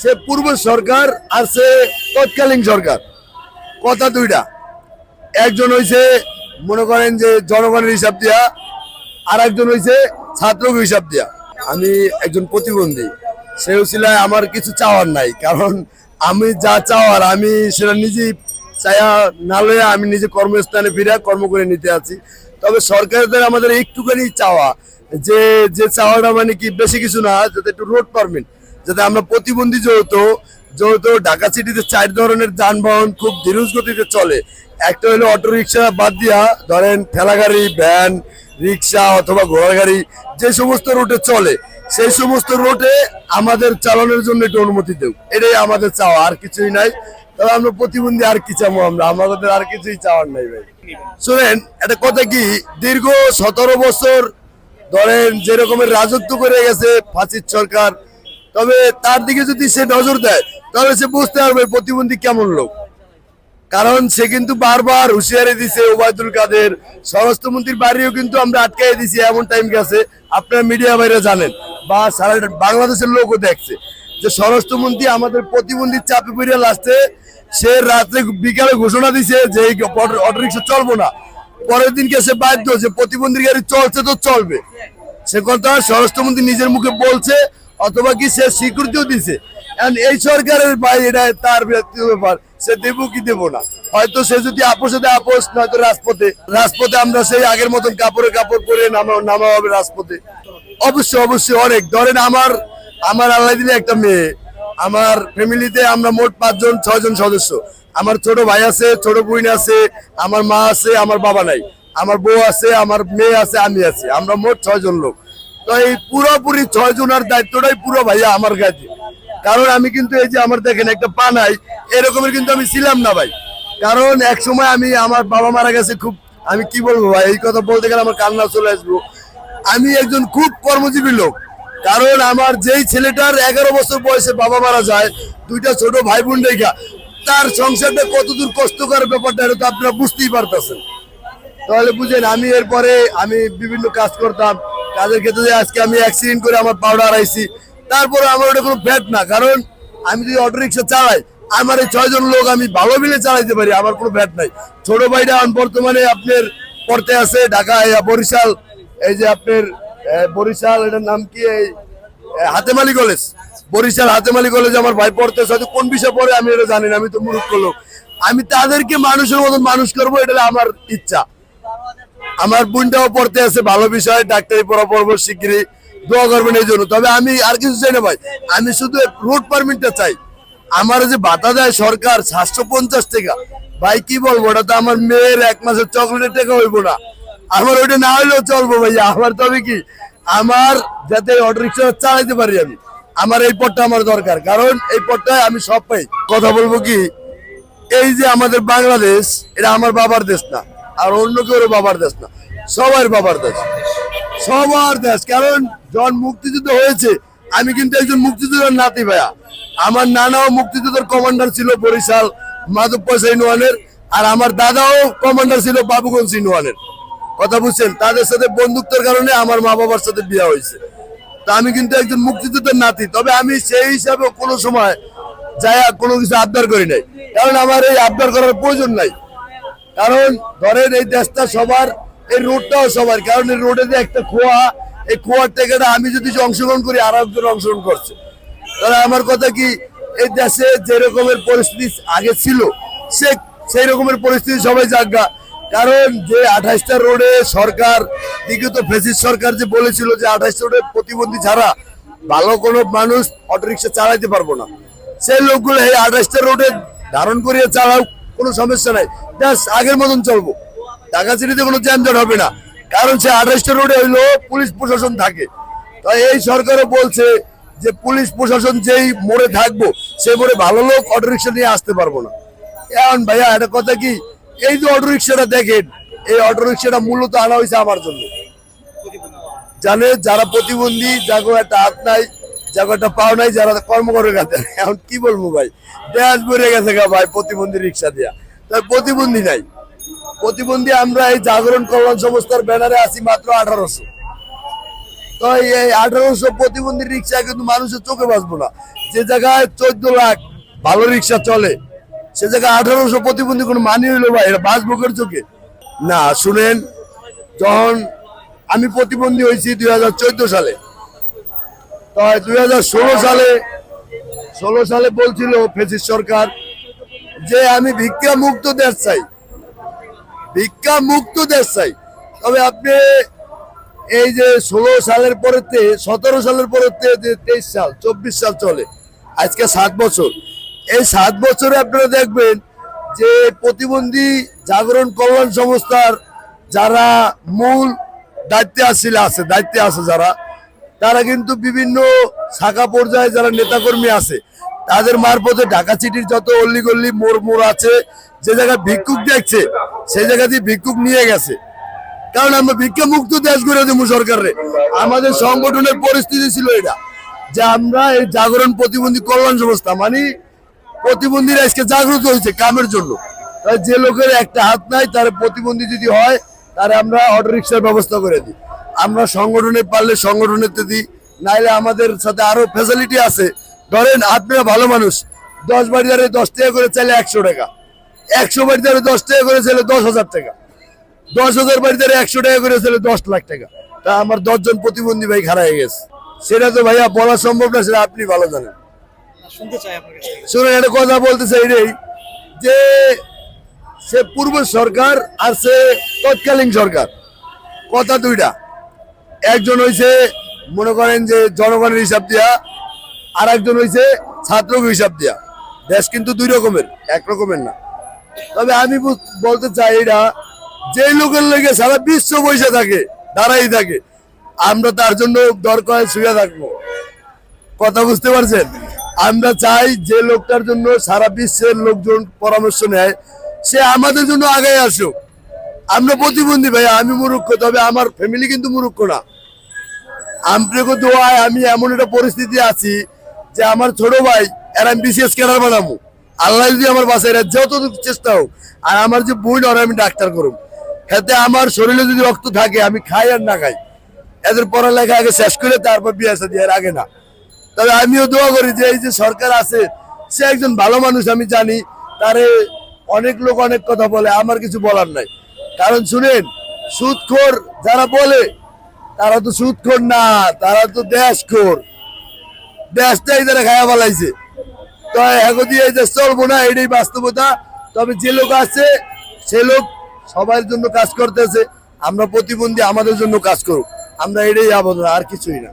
সে পূর্ব সরকার আর সে তৎকালীন সরকার। কথা দুইটা। একজন হইছে, মনে করেন যে জনগণের হিসাব দিয়া আর একজন হইছে ছাত্রকে হিসাব দিয়া। আমি একজন প্রতিবন্ধী। সে উচিলায় আমার কিছু চাওয়ার নাই, কারণ আমি যা চাওয়ার আমি সেটা নিজেই চাইয়া না লইয়া আমি নিজে কর্মস্থানে ফিরে কর্ম করে নিতে আছি। তবে সরকারদের আমাদের একটুখানি চাওয়া, যে যে চাওয়াটা মানে কি বেশি কিছু না, যাতে একটু রোড পারমিট যাতে আমরা প্রতিবন্ধী যেহেতু যেহেতু ঢাকা সিটিতে চার ধরনের যানবাহন খুব ধীর গতিতে চলে। একটা হলো অটো রিক্সা বাদ দিয়া, ধরেন ঠেলা গাড়ি ভ্যান রিক্সা অথবা ঘোড়া গাড়ি যে সমস্ত রুটে চলে, সেই সমস্ত রুটে আমাদের চালানোর জন্য একটু অনুমতি দেব এটাই আমাদের চাওয়া, আর কিছুই নাই। তবে আমরা প্রতিবন্ধী আর কি চাবো আমরা? আমাদের আর কিছুই চাওয়ার নাই ভাই। শুনেন, একটা কথা কি? দীর্ঘ সতেরো বছর ধরেন যে রকমের রাজত্ব করে গেছে ফাঁসির সরকার তবে তার দিকে যদি সে নজর দেয়, তাহলে সে বুঝতে পারবে প্রতিবন্ধী কেমন লোক। কারণ সে কিন্তু বারবার হুঁশিয়ারি দিছে ওবায়দুল কাদের, স্বরাষ্ট্রমন্ত্রীর বাড়িও কিন্তু আমরা আটকাই দিছি, এমন টাইম গেছে, আপনারা মিডিয়া বাইরে জানেন বা সারা বাংলাদেশের লোকও দেখছে যে স্বরাষ্ট্রমন্ত্রী আমাদের প্রতিবন্ধী চাপে পড়ে লাস্টে সে রাত্রে বিকালে ঘোষণা দিছে যে এই অটোরিক্সা চলবো না। পরের দিনকে সে বাধ্য যে প্রতিবন্ধী গাড়ি চলছে তো চলবে। সে কথা স্বরাষ্ট্রমন্ত্রী নিজের মুখে বলছে অথবা কি সে স্বীকৃতিও দিছে। এই সরকারের বাইরে তার ব্যক্তিগত ব্যাপার, সে দেব কি দেব না। হয়তো সে যদি আপোষে দেয় আপোষ, নয়তো রাজপথে। রাজপথে আমরা সেই আগের মতন কাপড়ে কাপড় পরে নামা নামা হবে রাজপথে। অবশ্যই অবশ্যই অনেক। ধরেন আমার আমার আল্লাহ দিলে একটা মেয়ে। আমার ফ্যামিলিতে আমরা মোট পাঁচজন, ছয়জন সদস্য। আমার ছোট ভাই আছে, ছোট বোন আছে, আমার মা আছে, আমার বাবা নাই। আমার বউ আছে, আমার মেয়ে আছে, আমি আছি। আমরা মোট ছয়জন লোক। তো এই পুরোপুরি ছয় জনের দায়িত্বটাই পুরো ভাইয়া আমার কাছে। কারণ আমি কিন্তু এই যে আমার দেখেন একটা পা নাই, এরকমের কিন্তু আমি ছিলাম না ভাই। কারণ এক সময় আমি আমার বাবা মারা গেছে খুব, আমি কি বলব ভাই, এই কথা বলতে গেলে আমার কান্না চলে আসব। আমি একজন খুব কর্মজীবী লোক, কারণ আমার যেই ছেলেটার এগারো বছর বয়সে বাবা মারা যায়, দুইটা ছোট ভাই বোন রেখা, তার সংসারটা কতদূর কষ্টকর ব্যাপারটা এটা তো আপনারা বুঝতেই পারতেছেন। তাহলে বুঝেন, আমি এরপরে আমি বিভিন্ন কাজ করতাম কাজের ক্ষেত্রে আজকে আমি অ্যাক্সিডেন্ট করে আমার পাউডার আইছি তারপরে আমার ওটা কোনো ফ্যাট না। কারণ আমি যদি অটো রিক্সা চালাই, আমার এই ছয়জন লোক আমি ভালো মিলে চালাইতে পারি, আমার কোনো ফ্যাট নাই। ছোট ভাইটা বর্তমানে আপনার পড়তে আছে ঢাকা বরিশাল, এই যে আপনার বরিশাল, এটার নাম কি, এই হাতেমালি কলেজ। বরিশাল হাতেমালি কলেজ আমার ভাই পড়তেছে হয়তো কোন বিষয় পড়ে আমি এটা জানি না, আমি তো মূর্খ লোক। আমি তাদেরকে মানুষের মতন মানুষ করব, এটা আমার ইচ্ছা। আমার বোনটাও পড়তে আছে, ভালো বিষয়, ডাক্তারি পড়া পড়ব শিগগিরই, দোয়া করবেন এই জন্য। তবে আমি আর কিছু চাই না ভাই, আমি শুধু রোড পারমিটটা চাই। আমার যে ভাতা দেয় সরকার, সাতশো পঞ্চাশ টাকা। ভাই, কি বলব, ওটা তো আমার মেয়ের এক মাসের চকলেটের টাকা হইবো না। আমার ওইটা না হইলেও চলবো ভাইয়া আমার তবে কি, আমার যাতে অটো রিক্সা চালাইতে পারি আমি, আমার এই পথটা আমার দরকার। কারণ এই পথটায় আমি সব পাই। কথা বলব কি, এই যে আমাদের বাংলাদেশ, এটা আমার বাবার দেশ না। আর অন্য কেউ বাবার দেশ না। সবার বাবার দেশ। সবার দেশ। কারণ যখন মুক্তিযুদ্ধ হয়েছে, আমি কিন্তু একজন মুক্তিযুদ্ধের নাতি ভাইয়া। আমার নানাও মুক্তিযুদ্ধের কমান্ডার ছিল বরিশাল মাধবপুর সিনওয়ানের, আর আমার দাদাও কমান্ডার ছিল বাবুগঞ্জ সিনওয়ানের। কথা বুঝছেন? তাদের সাথে বন্ধুত্বের কারণে আমার মা বাবার সাথে বিয়ে হয়েছে। তা আমি কিন্তু একজন মুক্তিযুদ্ধের নাতি। তবে আমি সেই হিসাবে কোনো সময় যাই কোনো কিছু আবদার করি নাই। কারণ আমার এই আবদার করার প্রয়োজন নাই। কারণ ধরেন এই দেশটা সবার, এই রোডটাও সবার। কারণ এই রোডে যে একটা খোয়া, এই খোয়ার থেকে আমি যদি অংশগ্রহণ করি, আর একজন অংশগ্রহণ করছে। তাহলে আমার কথা কি, এই দেশে যে রকমের পরিস্থিতি আগে ছিল, সে সেই রকমের পরিস্থিতি সবাই জাগা কারণ যে আঠাইশটা রোডে সরকার বিগত ফেসিস সরকার যে বলেছিল যে আঠাইশটা রোডে প্রতিবন্ধী ছাড়া ভালো কোনো মানুষ অটোরিক্সা চালাইতে পারব না। সেই লোকগুলো এই আঠাইশটা রোডে ধারণ করিয়ে চালাও, কোনো সমস্যা নাই। জাস্ট আগের মতন চলবো। ঢাকা সিটিতে কোনো যানজট হবে না। কারণ সে আঠাইশটা রোডে হইল, পুলিশ প্রশাসন থাকে। তাই এই সরকারও বলছে যে পুলিশ প্রশাসন যেই মোড়ে থাকব সেই মোড়ে ভালো লোক অটোরিক্সা নিয়ে আসতে পারব না। এখন ভাইয়া, একটা কথা কি? এই যে অটোরিক্সাটা দেখেন, এই অটোরিক্সাটা মূলত আনা হয়েছে আমার জন্য। জানে, যারা প্রতিবন্ধী যাগো একটা হাত নাই যাগো একটা পাও নাই, যারা কর্ম করে গেছে এখন কি বলব ভাই? দেশ ভরে গেছে গা ভাই প্রতিবন্ধী রিক্সা দিয়া। প্রতিবন্ধী নাই। প্রতিবন্ধী আমরা এই জাগরণ কল্যাণ সংস্থার ব্যানারে আছি মাত্র আঠারোশো। তো এই আঠারোশো প্রতিবন্ধী রিক্সা কিন্তু মানুষের চোখে বাঁচবো না। যে জায়গায় চোদ্দ লাখ ভালো রিক্সা চলে, সে জায়গায় আঠারোশো প্রতিবন্ধী কোনো মানি হইল ভাই এটা বাঁচবো করে চোখে? না, শুনেন, যখন আমি প্রতিবন্ধী হয়েছি দুই হাজার চোদ্দ সালে, তো দুই হাজার ষোলো সালে ষোলো সালে বলছিল ফেসিস সরকার যে আমি ভিক্ষা মুক্ত দেশ চাই। ভিক্ষা মুক্ত দেশ চাই। তবে আপনি এই যে ষোলো সালের পরেতে সতেরো সালের পরেতে যে তেইশ সাল, চব্বিশ সাল চলে। আজকে সাত বছর। এই সাত বছরে আপনারা দেখবেন যে প্রতিবন্ধী জাগরণ কল্যাণ সংস্থার যারা মূল দায়িত্বে আসছিল আছে, দায়িত্বে আছে যারা, তারা কিন্তু বিভিন্ন শাখা পর্যায়ে যারা নেতাকর্মী আছে তাদের মারফতে ঢাকা সিটির যত অল্লি গল্লি মোড় মোড় আছে, যে জায়গায় ভিক্ষুক দেখছে, সেই জায়গা দিয়ে ভিক্ষুক নিয়ে গেছে। কারণ আমরা ভিক্ষা মুক্ত দেশ গড়ে দেবো সরকারে আমাদের সংগঠনের পরিস্থিতি ছিল এটা, যে আমরা এই জাগরণ প্রতিবন্ধী কল্যাণ সংস্থা মানে প্রতিবন্ধীরা আজকে জাগ্রত হয়েছে কামের জন্য। যে লোকের একটা হাত নাই, তার প্রতিবন্ধী যদি হয়, তারে আমরা অটো রিক্সার ব্যবস্থা করে দিই। আমরা সংগঠনে পারলে সংগঠনেতে দিই, নাইলে আমাদের সাথে আরও ফ্যাসিলিটি আছে ধরেন আপনারা ভালো মানুষ দশ বাড়ি ধরে দশ টাকা করে চাইলে একশো টাকা। একশো বাড়ি ধরে দশ টাকা করে চাইলে দশ হাজার টাকা। দশ হাজার বাড়ি ধরে একশো টাকা করে চাইলে দশ লাখ টাকা। তা আমার দশজন প্রতিবন্ধী ভাই খারাপ হয়ে গেছে। সেটা তো ভাইয়া বলা সম্ভব না সেটা আপনি ভালো জানেন। শুনুন একটা কথা বলতে চাই রে। যে সে পূর্ব সরকার আর সে তৎকালীন সরকার কথা দুইটা। একজন হইছে মনে করেন যে জনগণের হিসাব দিয়া আর একজন হয়েছে ছাত্র হিসাব দিয়া। দেশ কিন্তু দুই রকমের, এক রকমের না। তবে আমি বলতে চাই এটা যে লোকের লেগে সারা বিশ্ব বসে থাকে, দাঁড়াই থাকে, আমরা তার জন্য দরকার শুয়ে থাকব। কথা বুঝতে পারছেন? আমরা চাই যে লোকটার জন্য সারা বিশ্বের লোকজন পরামর্শ নেয়, সে আমাদের জন্য আগে আসুক। আমরা প্রতিবন্ধী ভাই আমি মুরুক্ষ তবে আমার ফ্যামিলি কিন্তু মুরুক্ষ না। আমি এমন একটা পরিস্থিতি আছি যে আমার ছোট ভাই, এর আমি বিশেষ কেনার বানাবো। আল্লাহ যদি আমার বাসায় এরা চেষ্টা হোক, আর আমার যে বোন, ওরা আমি ডাক্তার করুম। এতে আমার শরীরে যদি রক্ত থাকে, আমি খাই আর না খাই। এদের পড়ালেখা আগে শেষ করে তারপর বিয়ে সাথে এর আগে না। তবে আমিও দোয়া করি যে এই যে সরকার আছে, সে একজন ভালো মানুষ, আমি জানি। তারে অনেক লোক অনেক কথা বলে, আমার কিছু বলার নাই। কারণ শুনেন, সুদখোর যারা বলে, তারা তো সুদখোর না, তারা তো দেশখোর। দেশটাই তারা খায়া ফেলাইছে। তো এখন দিয়ে যে চলবো না, এটাই বাস্তবতা। তবে যে লোক আছে, সে লোক সবার জন্য কাজ করতেছে। আমরা প্রতিবন্ধী আমাদের জন্য কাজ করুক। আমরা এটাই আবেদন আর কিছুই না।